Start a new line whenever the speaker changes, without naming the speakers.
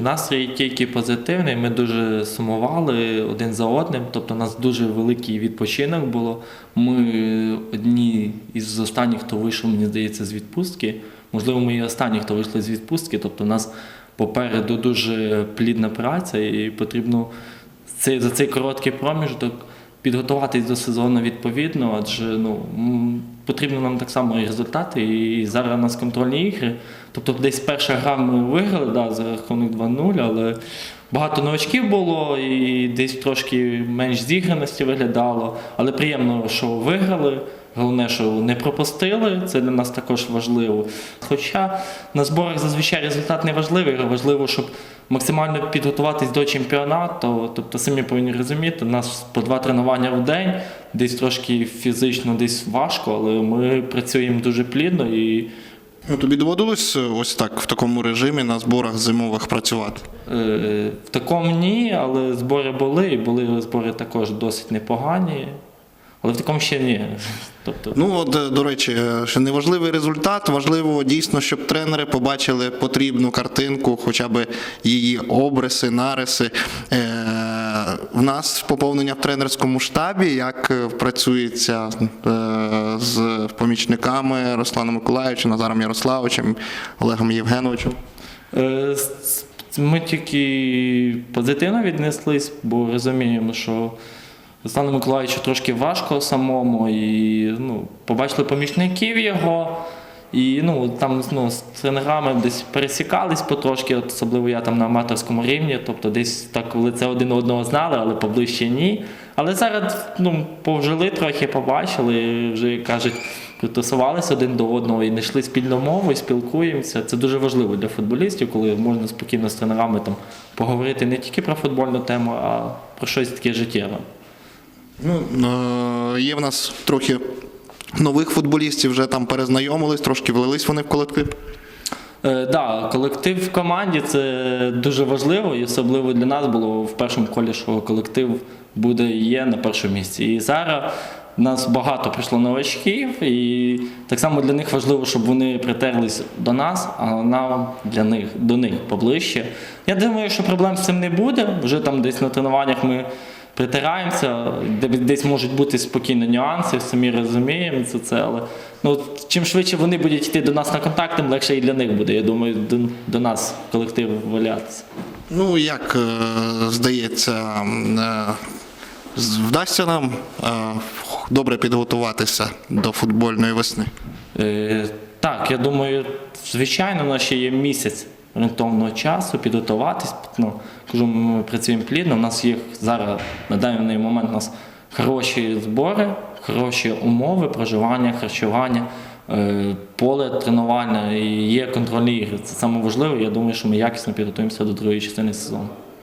Настрій тільки позитивний. Ми дуже сумували один за одним. Тобто, у нас дуже великий відпочинок було. Ми одні із останніх, хто вийшов, мені здається, з відпустки. Можливо, ми і останні, хто вийшли з відпустки. Тобто, у нас попереду дуже плідна праця, і потрібно цей, за цей короткий проміжок підготуватись до сезону відповідно, адже ну, потрібно нам так само і результати. І зараз у нас контрольні ігри. Тобто десь перша гра ми виграли да, за рахунок 2-0, але багато новачків було і десь трошки менш зіграності виглядало. Але приємно, що виграли. Головне, що не пропустили, це для нас також важливо. Хоча на зборах зазвичай результат не важливий, важливо, щоб максимально підготуватись до чемпіонату. Тобто самі повинні розуміти, у нас по два тренування в день, десь трошки фізично, десь важко, але ми працюємо дуже плідно і
Ну, тобі доводилось е, ось так в такому режимі на зборах зимових працювати?
е, в такому ні, але збори були, і були збори також досить непогані. Але в такому ще ні. Тобто,
Ну, от, е, до речі, е, ще не важливий результат. Важливо дійсно, щоб тренери побачили потрібну картинку, хоча б її обриси, нариси. Е, в нас поповнення в тренерському штабі, як працюється е, з помічниками Русланом Миколаївичем, Назаром Ярославовичем, Олегом Євгеновичем.
Е, Ми тільки позитивно віднеслись, бо розуміємо, що Руслану Миколаївичу трошки важко самому, і ну, побачили помічників його. І ну, там ну, з тренерами десь пересікались потрошки, особливо я там на аматорському рівні, тобто десь так лице один одного знали, але поближче ні. Але зараз ну, повжили трохи, побачили, вже кажуть, притусувалися один до одного і знайшли спільну мову, і спілкуємося. Це дуже важливо для футболістів, коли можна спокійно з тренерами там, поговорити не тільки про футбольну тему, а про щось таке життєве.
Ну, е, є в нас трохи нових футболістів, вже там перезнайомились, трошки влились вони в колектив.
Е, да, колектив в команді це дуже важливо, і особливо для нас було в першому колі, що колектив буде є на першому місці. І зараз нас багато прийшло новачків, і так само для них важливо, щоб вони притерлись до нас, а нам для них до них поближче. Я думаю, що проблем з цим не буде. Вже там десь на тренуваннях ми притираємося, десь можуть бути спокійні нюанси, самі розуміємо це, це але ну, чим швидше вони будуть йти до нас на контакт, тим легше і для них буде. Я думаю, до, до нас колектив валятися.
Ну, як е, здається, е, вдасться нам е, добре підготуватися до футбольної весни.
Так, я думаю, звичайно, у нас ще є місяць орієнтовного часу підготуватись. Ну, кажу, ми працюємо плідно. У нас є зараз на даний момент у нас хороші збори, хороші умови проживання, харчування, е, поле тренувальне і є контрольні ігри. Це саме. Я думаю, що ми якісно підготуємося до другої частини сезону.